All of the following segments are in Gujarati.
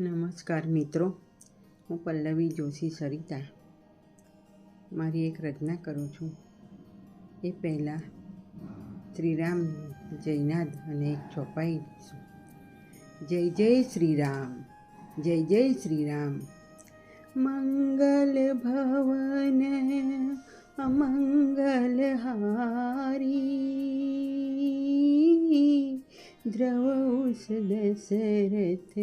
નમસ્કાર મિત્રો, હું પલ્લવી જોશી સરિતા. મારી એક રચના કરું છું. એ પહેલાં શ્રીરામ જયનાથ અને એક ચોપાઈ જય જય શ્રીરામ, જય જય શ્રીરામ. મંગલ ભવન અમંગલ હારી. દ્રવ દશરથ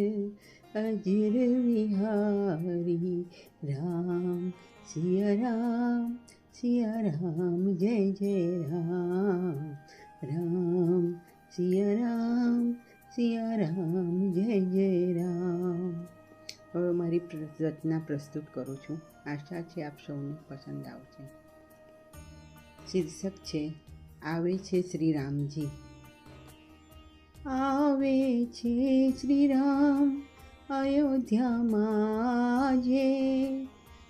અજર વિહારી રામ સિયા રામ સિયા રામ જય જય રામ રામ સિયા રામ સિયા રામ જય જય રામ હવે મારી રચના પ્રસ્તુત કરું છું. આશા છે આપ સૌને પસંદ આવશે. શીર્ષક છે, આવે છે શ્રી રામજી આવે છે શ્રી રામ અયોધ્યામાં જે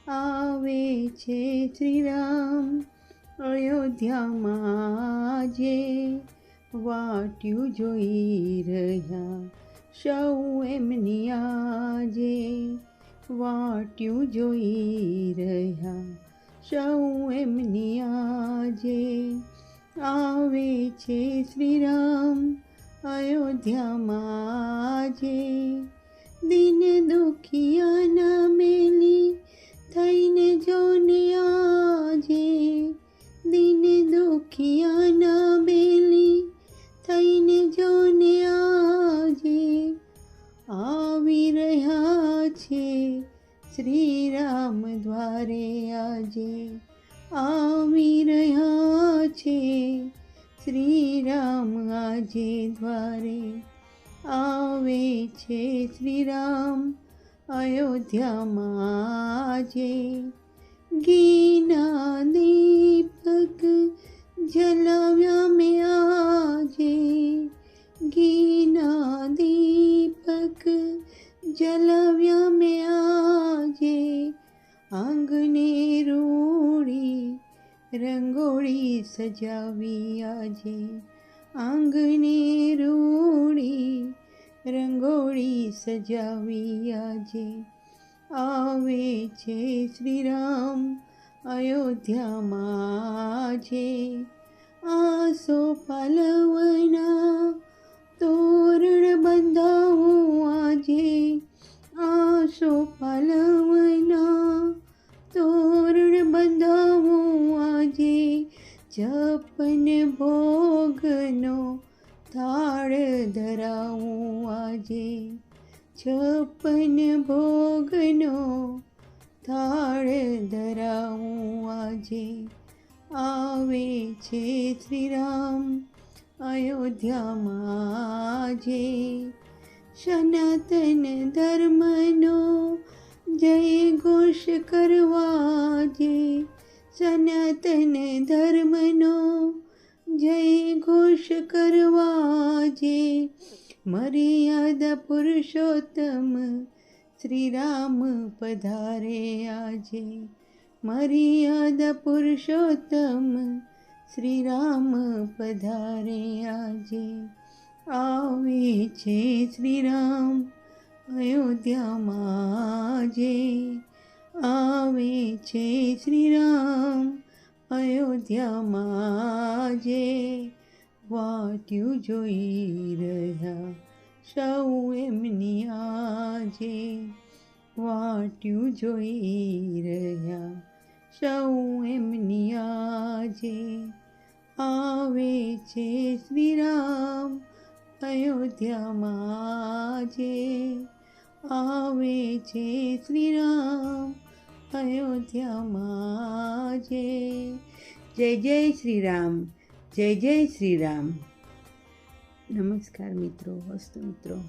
આવે છે શ્રી રામ અયોધ્યામાં જે વાટ્યું જોઈ રહ્યા સૌ એમની આજે વાટ્યું જોઈ રહ્યા સૌ એમની આજે આવે છે શ્રી રામ અયોધ્યામાં જે દિન દુખિયાના મેલી, થઈને જોને આજે. દિન દુખિયાના બેલી થઈને જોને આજે. આવી રહ્યા છે શ્રી રામ દ્વારે આજે. આવી રહ્યા છે શ્રી રામ આજે દ્વારે. આવે છે શ્રી રામ અયોધ્યામાં આજે ઘીના દીપક જલાવ્યા મેં આજે ઘીના દીપક જલાવ્યા મેં આજે આંગણે રોડી રંગોળી સજાવી આજે આંગણે સજાવી આજે આવે છે શ્રી રામ અયોધ્યામાં જે આસો પાલવના તોરણ બંધાવો આજે. આસો પાલવના તોરણ બંધાવો આજે. જપન ભોગનો થાળ ધરાવું આજે. છપ્પન ભોગનો થાળ ધરાવું આજે. આવે છે શ્રી રામ અયોધ્યામાં આજે. સનાતન ધર્મનો જય ઘોષ કરવા જે સનાતન ધર્મનો જય ઘોષ કરવા જે મર્યાદા પુરુષોત્તમ શ્રી રામ પધારે આજે મર્યાદા પુરુષોત્તમ શ્રી રામ પધારે આજે આવે છે શ્રી રામ અયોધ્યામાં જે આવે છે શ્રી રામ અયોધ્યામાં જે વાટ્યું જોઈ રહ્યા સૌ એમની આજે. વાટ્યું જોઈ રહ્યા સૌ એમની આજે. આવે છે શ્રીરામ અયોધ્યામાં જે આવે છે શ્રીરામ અયોધ્યામાં જે જય જય શ્રી રામ જય જય શ્રી રામ. નમસ્કાર મિત્રો હસ્ત મિત્રો.